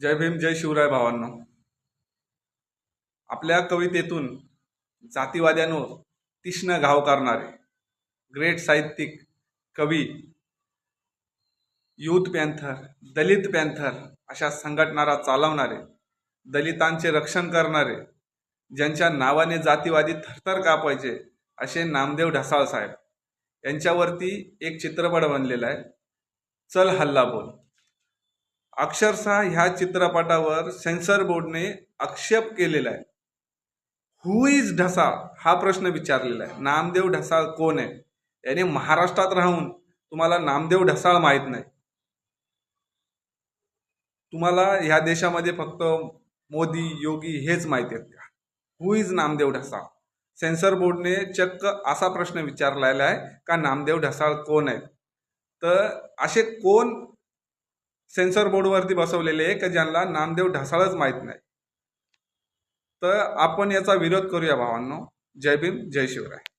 जय भीम जय शिवराय भावांनो. आपल्या कवितेतून जातीवाद्यांवर तीक्ष्ण घाव करणारे ग्रेट साहित्यिक कवी यूथ पॅन्थर दलित पॅन्थर अशा संघटनारा चालवणारे दलितांचे रक्षण करणारे ज्यांच्या नावाने जातीवादी थरथर कापायचे असे नामदेव ढसाळ साहेब. यांच्यावरती एक चित्रपट बनलेला आहे. चल हल्ला बोल. अक्षरशः ह्या चित्रपटावर सेन्सर बोर्डने आक्षेप केलेला आहे. हु इज ढसाळ हा प्रश्न विचारलेला आहे. नामदेव ढसाळ कोण आहे? याने महाराष्ट्रात राहून तुम्हाला नामदेव ढसाळ माहीत नाही. तुम्हाला ह्या देशामध्ये फक्त मोदी योगी हेच माहिती आहेत का? Who is Namdev Dhasal? Censor बोर्डने चक्क असा प्रश्न विचारलेला आहे का नामदेव ढसाळ कोण आहेत? तर असे कोण सेन्सर बोर्डवरती बसवलेले आहे का ज्यांना नामदेव ढासाळच माहीत नाही. तर आपण याचा विरोध करूया भावांनो. जय भीम जय शिवराय.